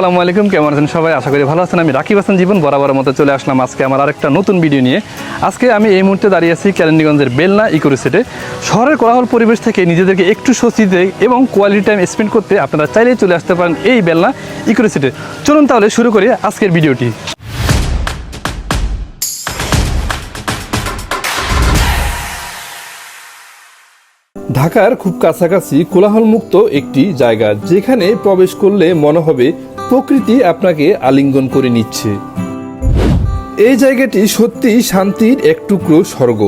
আসসালামু আলাইকুম, কেমন আছেন সবাই? আশা করি ভালো আছেন। আমি রাকিব হাসান, জীবন বরাবর মতো চলে আসলাম আজকে আমার আরেকটা নতুন ভিডিও নিয়ে। আজকে আমি এই মুহূর্তে দাঁড়িয়ে আছি ক্যালেন্ডিগঞ্জের বেলনা ইকোরিসেটে শহরের কোলাহল পরিবেশ থেকে নিজেদেরকে একটু স্বস্তিতে এবং কোয়ালিটি টাইম স্পেন্ড করতে আপনারা চাইলেই চলে আসতে পারেন এই বেলনা ইকোরিসেটে চলুন তাহলে শুরু করি আজকের ভিডিওটি। ঢাকার খুব কাছাকাছি কোলাহলমুক্ত একটি জায়গা, যেখানে প্রবেশ করলে মনে হবে প্রকৃতি আপনাকে আলিঙ্গন করে নিচ্ছে। এই জায়গাটি সত্যি শান্তির এক টুকরো স্বর্গ।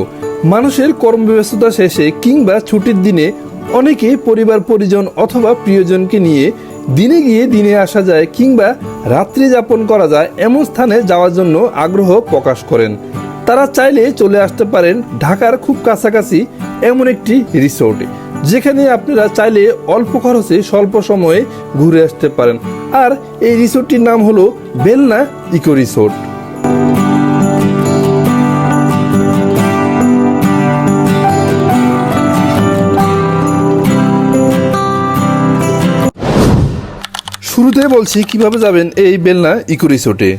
মানুষের কর্মব্যস্ততা শেষে কিংবা ছুটির দিনে অনেকে পরিবার, পরিজন অথবা প্রিয়জনকে নিয়ে দিনে গিয়ে দিনে আসা যায় কিংবা রাত্রি যাপন করা যায় এমন স্থানে যাওয়ার জন্য আগ্রহ প্রকাশ করেন। তারা চাইলে চলে আসতে পারেন ঢাকার খুব কাছাকাছি এমন একটি রিসোর্টে। যেখানে আপনারা চাইলে অল্প খরচে স্বল্প সময়ে ঘুরে আসতে পারেন। আর এই রিসোর্টটির নাম হলো বেলনা ইকো রিসোর্ট। শুরুতে বলছি কীভাবে যাবেন এই বেলনা ইকো রিসোর্টে।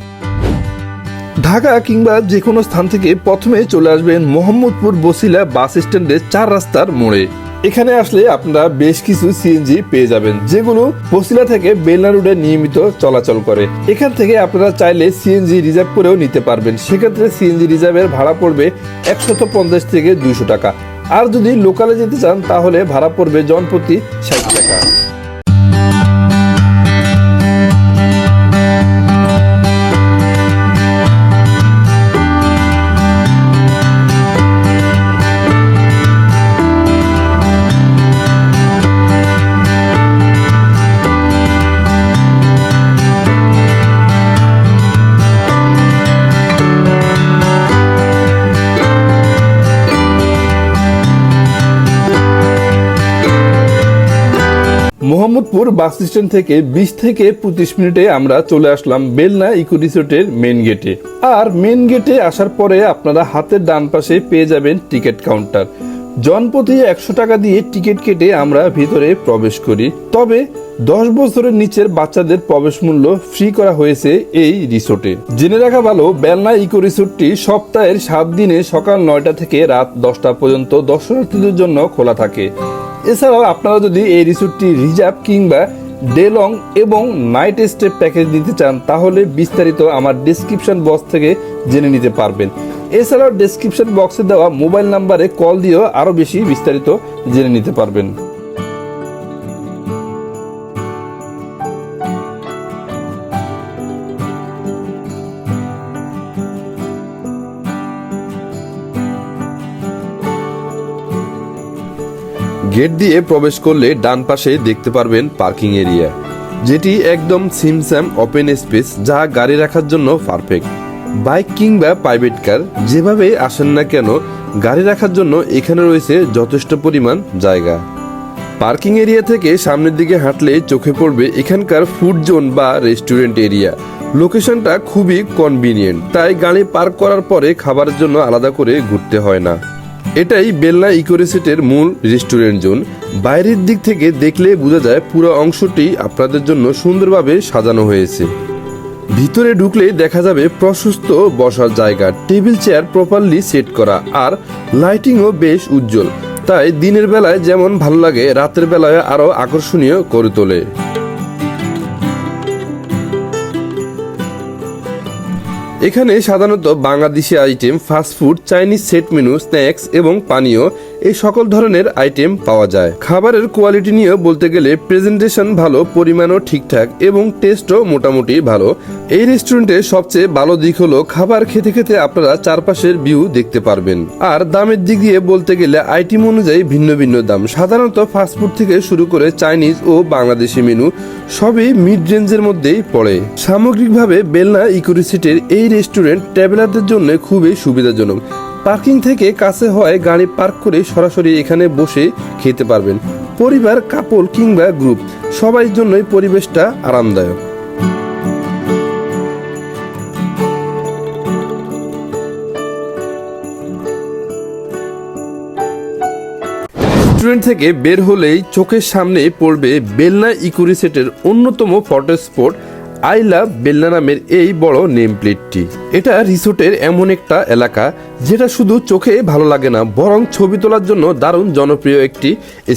ঢাকা কিংবা যে কোনো স্থান থেকে প্রথমে চলে আসবেন মোহাম্মদপুর বসিলা বাস স্ট্যান্ডের চার রাস্তার মোড়ে। এখানে আসলে আপনারা বেশ কিছু সিএনজি পেয়ে যাবেন, যেগুলো বসিলা থেকে বেলনা রোডে নিয়মিত চলাচল করে। এখান থেকে আপনারা চাইলে সিএনজি রিজার্ভ করেও নিতে পারবেন। সেক্ষেত্রে সিএনজি রিজার্ভের ভাড়া পড়বে একশত পঞ্চাশ থেকে দুইশো টাকা। আর যদি লোকালে যেতে চান, তাহলে ভাড়া পড়বে জনপ্রতি ষাট টাকা। মোহাম্মদপুর বাস স্ট্যান্ড থেকে বিশ থেকে পঁচিশ মিনিটে আমরা চলে আসলাম বেলনা ইকো রিসোর্টের মেন গেটে আর মেন গেটে আসার পরে আপনারা হাতের ডান পাশে পেয়ে যাবেন টিকিট কাউন্টার। জনপ্রতি একশো টাকা দিয়ে টিকিট কেটে আমরা ভিতরে প্রবেশ করি। তবে দশ বছরের নিচের বাচ্চাদের প্রবেশ মূল্য ফ্রি করা হয়েছে এই রিসোর্টে। জেনে রাখা ভালো, বেলনা ইকো রিসোর্টটি সপ্তাহের সাত দিনে সকাল নয়টা থেকে রাত দশটা পর্যন্ত দর্শনার্থীদের জন্য খোলা থাকে। এছাড়াও আপনারা যদি এই রিসোর্টটি রিজার্ভ কিংবা ডে লং এবং নাইট স্টে প্যাকেজ নিতে চান, তাহলে বিস্তারিত আমার ডিসক্রিপশন বক্স থেকে জেনে নিতে পারবেন। এছাড়াও ডিসক্রিপশন বক্সে দেওয়া মোবাইল নাম্বারে কল দিয়েও আরও বেশি বিস্তারিত জেনে নিতে পারবেন। গেট দিয়ে প্রবেশ করলে ডান পাশে দেখতে পারবেন পার্কিং এরিয়া, যেটি একদম সিমস্যাম ওপেন স্পেস যা গাড়ি রাখার জন্য পারফেক্ট। বাইক কিংবা প্রাইভেট কার যেভাবে আসেন না কেন, গাড়ি রাখার জন্য এখানে রয়েছে যথেষ্ট পরিমাণ জায়গা। পার্কিং এরিয়া থেকে সামনের দিকে হাঁটলে চোখে পড়বে এখানকার ফুড জোন বা রেস্টুরেন্ট এরিয়া। লোকেশনটা খুবই কনভিনিয়েন্ট, তাই গাড়ি পার্ক করার পরে খাবারের জন্য আলাদা করে ঘুরতে হয় না। এটাই বেলনা ইকোরেসেটের মূল রেস্টুরেন্ট জোন। বাইরের দিক থেকে দেখলে বোঝা যায় পুরো অংশটি আপনাদের জন্য সুন্দরভাবে সাজানো হয়েছে। ভিতরে ঢুকলে দেখা যাবে প্রশস্ত বসার জায়গা, টেবিল চেয়ার প্রপারলি সেট করা, আর লাইটিংও বেশ উজ্জ্বল। তাই দিনের বেলায় যেমন ভালো লাগে, রাতের বেলায় আরও আকর্ষণীয় করে তোলে। এখানে সাধারণত Bangladeshi item fast food Chinese set menu snacks এবং পানীয় এই সকল ধরনের আইটেম পাওয়া যায়। খাবারের কোয়ালিটি নিয়ে বলতে গেলে প্রেজেন্টেশন ভালো, পরিমাণও ঠিকঠাক এবং টেস্টও মোটামুটি ভালো। এই রেস্টুরেন্টে সবচেয়ে ভালো দিক হলো খাবার খেতে খেতে আপনারা চারপাশের ভিউ দেখতে পারবেন। আর দামের দিক দিয়ে বলতে গেলে আইটেম অনুযায়ী ভিন্ন ভিন্ন দাম। সাধারণত ফাস্টফুড থেকে শুরু করে চাইনিজ ও বাংলাদেশি মেনু সবই মিড রেঞ্জের মধ্যেই পড়ে। সামগ্রিকভাবে বেলনা ইকোরিসিটির এই রেস্টুরেন্ট ট্রাভেলারদের জন্য খুবই সুবিধাজনক। পার্কিং থেকে কাছে হয় গাড়ি পার্ক করে সরাসরি এখানে বসে খেতে পারবেন। পরিবার কাপল কিংবা গ্রুপ সবার জন্যই পরিবেশটা আরামদায়ক। রেস্টুরেন্ট থেকে বের হলেই চোখের সামনে পড়বে বেলনা ইকুরিসেটের অন্যতম photo spot I love Belna নামের এই বড় নেম প্লেটটি এটা রিসোর্টের এমন একটা এলাকা, যেটা শুধু চোখে ভালো লাগে না, বরং ছবি তোলার জন্য দারুণ জনপ্রিয় একটি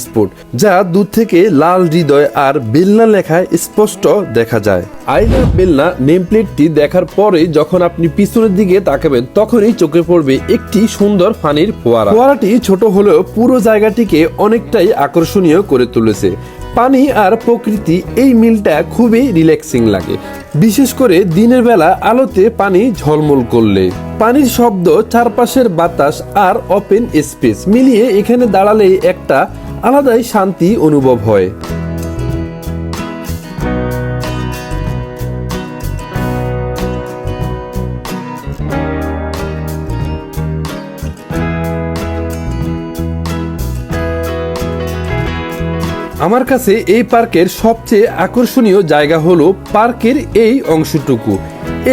স্পট, যা দূর থেকে লাল হৃদয় আর বেলনা লেখায় স্পষ্ট দেখা যায়। আই লাভ বেলনা নেম প্লেটটি দেখার পরে যখন আপনি পিছনের দিকে তাকাবেন, তখনই চোখে পড়বে একটি সুন্দর পানির ফোয়ারা। ফোয়ারাটি ছোট হলেও পুরো জায়গাটিকে অনেকটাই আকর্ষণীয় করে তুলেছে। পানি আর প্রকৃতি এই মিলটা খুবই রিল্যাক্সিং লাগে। বিশেষ করে দিনের বেলা আলোতে পানি ঝলমল করলে। পানির শব্দ চারপাশের বাতাস আর ওপেন স্পেস মিলিয়ে এখানে দাঁড়ালেই একটা আলাদাই শান্তি অনুভব হয়। আমার কাছে এই পার্কের সবচেয়ে আকর্ষণীয় জায়গা হলো পার্কের এই অংশটুকু।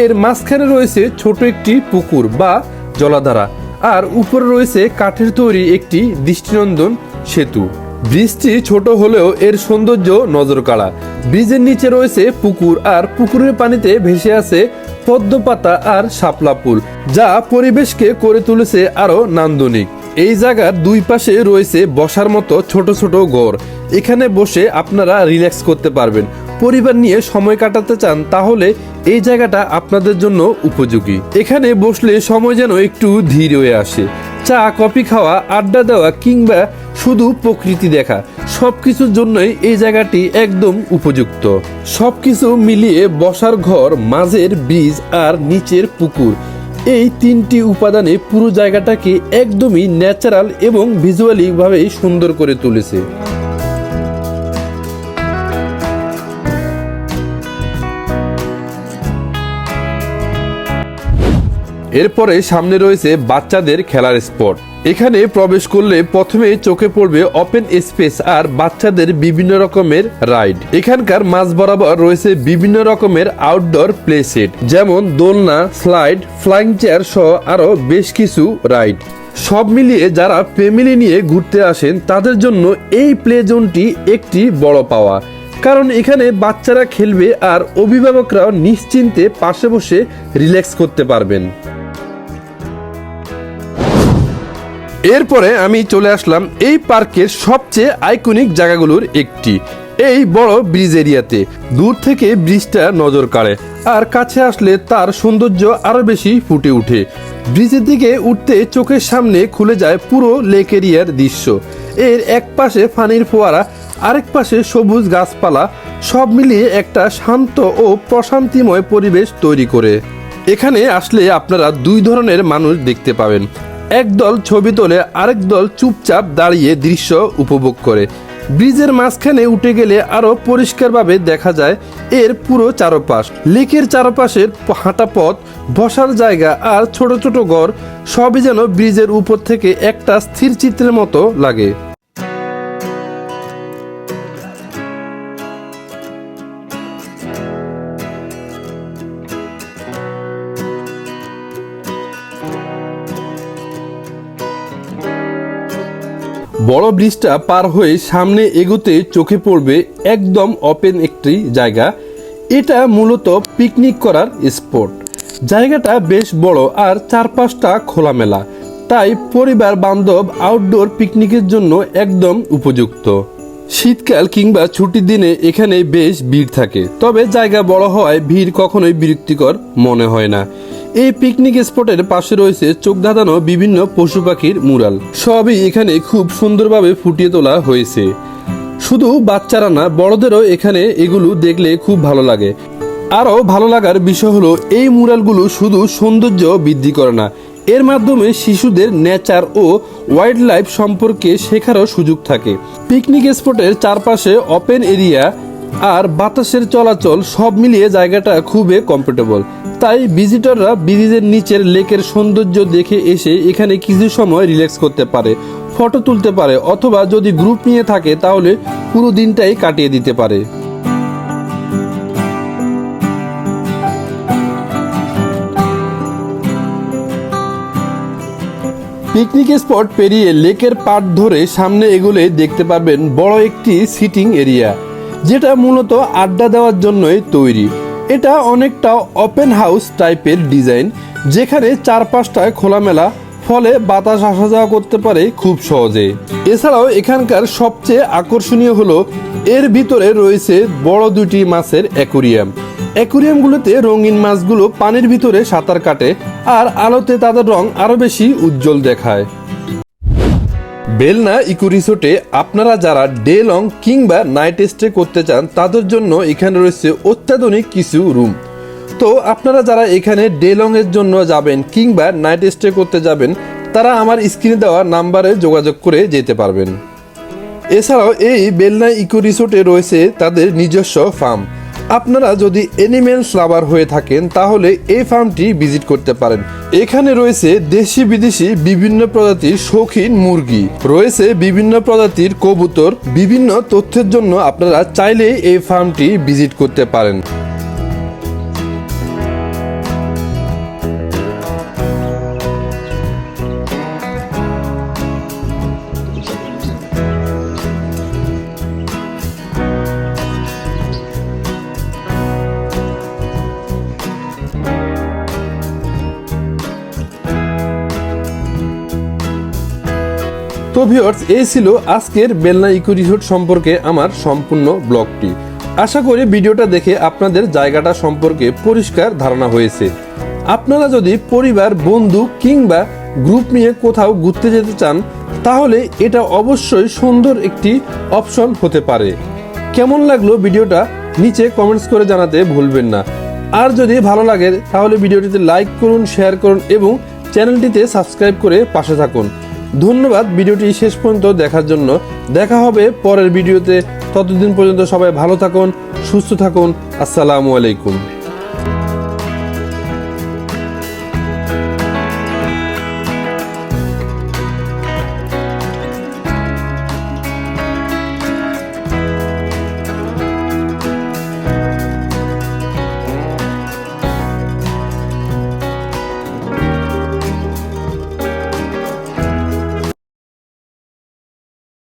এর মাঝখানে রয়েছে ছোট একটি পুকুর বা জলাধারা, আর উপরে রয়েছে কাঠের তৈরি একটি দৃষ্টিনন্দন সেতু। ব্রিজটি ছোট হলেও এর সৌন্দর্য নজর কাড়া ব্রিজের নিচে রয়েছে পুকুর, আর পুকুরের পানিতে ভেসে আছে পদ্মপাতা আর শাপলা ফুল, যা পরিবেশকে করে তুলেছে আরও নান্দনিক। এই জায়গার দুই পাশে রয়েছে বসার মতো ছোট ছোট ঘর। এখানে বসে আপনারা রিল্যাক্স করতে পারবেন। পরিবার নিয়ে সময় কাটাতে চান, তাহলে এই জায়গাটা আপনাদের জন্য উপযোগী। এখানে বসলে সময় যেন একটু ধীর হয়ে আসে। চা, কফি খাওয়া, আড্ডা দেওয়া কিংবা শুধু প্রকৃতি দেখা, সবকিছুর জন্যই এই জায়গাটি একদম উপযুক্ত। সবকিছু মিলিয়ে বসার ঘর, মাঝের ব্রিজ আর নিচের পুকুর। এই তিনটি উপাদানে পুরো জায়গাটাকে একদমই ন্যাচারাল এবং ভিজুয়ালি ভাবে সুন্দর করে তুলেছে। এরপরে সামনে রয়েছে বাচ্চাদের খেলার স্পট এখানে প্রবেশ করলে প্রথমে চোখে পড়বে ওপেন স্পেস আর বাচ্চাদের বিভিন্ন রকমের রাইড। এখানকার মাঝ বরাবর রয়েছে বিভিন্ন রকমের আউটডোর প্লে সেট যেমন দোলনা স্লাইড ফ্লাইং চেয়ার সহ আরও বেশ কিছু রাইড। সব মিলিয়ে যারা ফ্যামিলি নিয়ে ঘুরতে আসেন, তাদের জন্য এই প্লে জোনটি একটি বড় পাওয়া। কারণ এখানে বাচ্চারা খেলবে আর অভিভাবকরাও নিশ্চিন্তে পাশে বসে রিল্যাক্স করতে পারবেন। এরপরে আমি চলে আসলাম এই পার্কের সবচেয়ে আইকনিক জায়গাগুলোর একটি, এই বড় ব্রিজ এরিয়াতে। দূর থেকে ব্রিজটা নজর কাড়ে আর কাছে আসলে তার সৌন্দর্য আরও বেশি ফুটে ওঠে। ব্রিজের দিকে উঠতে চোখের সামনে খুলে যায় পুরো লেক এরিয়ার দৃশ্য। এর এক পাশে পানির ফোয়ারা, আরেক পাশে সবুজ গাছপালা, সব মিলিয়ে একটা শান্ত ও প্রশান্তিময় পরিবেশ তৈরি করে। এখানে আসলে আপনারা দুই ধরনের মানুষ দেখতে পাবেন। একদল ছবি তোলে, আরেক দল চুপচাপ দাঁড়িয়ে দৃশ্য উপভোগ করে। ব্রিজের মাঝখানে উঠে গেলে আরও পরিষ্কারভাবে দেখা যায় এর পুরো চারপাশ। লেকের চারপাশের হাঁটা পথ, বসার জায়গা আর ছোট ছোট ঘর সবই যেন ব্রিজের উপর থেকে একটা স্থির চিত্রের মতো লাগে। বড় ব্রিজটা পার হয়ে সামনে এগোতে চোখে পড়বে একদম ওপেন একটি জায়গা। এটা মূলত পিকনিক করার স্পট জায়গাটা বেশ বড় আর চারপাশটা খোলামেলা। তাই পরিবার বান্ধব আউটডোর পিকনিকের জন্য একদম উপযুক্ত। শীতকাল কিংবা ছুটির দিনে এখানে বেশ ভিড় থাকে। তবে জায়গা বড় হওয়ায় ভিড় কখনোই বিরক্তিকর মনে হয় না। এই পিকনিক স্পটের পাশে রয়েছে চোখ ধাঁধানো বিভিন্ন পশু পাখির মুরাল সবই এখানে খুব সুন্দরভাবে ফুটিয়ে তোলা হয়েছে। শুধু বাচ্চারা না, বড়দেরও এখানে এগুলো দেখলে খুব ভালো লাগে। আরও ভালো লাগার বিষয় হলো, এই মুরালগুলো শুধু সৌন্দর্য বৃদ্ধি করে না, এর মাধ্যমে শিশুদের নেচার ও ওয়াইল্ড লাইফ সম্পর্কে শেখারও সুযোগ থাকে। পিকনিক স্পটের চারপাশে ওপেন এরিয়া আর বাতাসের চলাচল সব মিলিয়ে জায়গাটা খুবই কমফোর্টেবল তাই ভিজিটররা ব্রিজের নিচের লেকের সৌন্দর্য দেখে এসে এখানে কিছু সময় রিল্যাক্স করতে পারে ফটো তুলতে পারে, অথবা যদি গ্রুপ নিয়ে থাকে তাহলে পুরো দিনটাই কাটিয়ে দিতে পারে। পিকনিক স্পট পেরিয়ে লেকের পাট ধরে সামনে এগুলে দেখতে পাবেন বড় একটি সিটিং এরিয়া যেটা মূলত আড্ডা দেওয়ার জন্যই তৈরি। এটা অনেকটা ওপেন হাউস টাইপের ডিজাইন যেখানে চারপাশটায় খোলামেলা, ফলে বাতাস আসা যাওয়া করতে পারে খুব সহজে। এছাড়াও এখানকার সবচেয়ে আকর্ষণীয় হলো, এর ভিতরে রয়েছে বড় দুটি মাছের অ্যাকুরিয়াম অ্যাকুরিয়ামগুলোতে রঙিন মাছগুলো পানির ভিতরে সাঁতার কাটে, আর আলোতে তাদের রং আরও বেশি উজ্জ্বল দেখায়। বেলনা ইকো রিসোর্টে আপনারা যারা ডে লং কিংবা নাইট স্টে করতে চান, তাদের জন্য এখানে রয়েছে অত্যাধুনিক কিছু রুম। তো আপনারা যারা এখানে ডে লং এর জন্য যাবেন কিংবা নাইট স্টে করতে যাবেন, তারা আমার স্ক্রিনে দেওয়া নাম্বারে যোগাযোগ করে যেতে পারবেন। এছাড়াও এই বেলনা ইকো রিসোর্টে রয়েছে তাদের নিজস্ব ফার্ম। আপনারা যদি এনিমেলস লাভার হয়ে থাকেন, তাহলে এই ফার্মটি ভিজিট করতে পারেন। এখানে রয়েছে দেশি বিদেশি বিভিন্ন প্রজাতির শৌখিন মুরগি। রয়েছে বিভিন্ন প্রজাতির কবুতর। বিভিন্ন তথ্যের জন্য আপনারা চাইলেই এই ফার্মটি ভিজিট করতে পারেন। তো ভিউয়ার্স, এই ছিল আজকের বেলনা ইকো রিসোর্ট সম্পর্কে আমার সম্পূর্ণ ব্লগটি। আশা করি ভিডিওটা দেখে আপনাদের জায়গাটা সম্পর্কে পরিষ্কার ধারণা হয়েছে। আপনারা যদি পরিবার, বন্ধু কিংবা গ্রুপ নিয়ে কোথাও ঘুরতে যেতে চান, তাহলে এটা অবশ্যই সুন্দর একটি অপশন হতে পারে। কেমন লাগল ভিডিওটা নিচে কমেন্টস করে জানাতে ভুলবেন না। আর যদি ভালো লাগে, তাহলে ভিডিওটিতে লাইক করুন, শেয়ার করুন এবং চ্যানেলটিতে সাবস্ক্রাইব করে পাশে থাকুন। ধন্যবাদ, ভিডিওটি শেষ পর্যন্ত দেখার জন্য। দেখা হবে পরের ভিডিওতে। ততদিন পর্যন্ত সবাই ভালো থাকুন, সুস্থ থাকুন। আসসালামু আলাইকুম।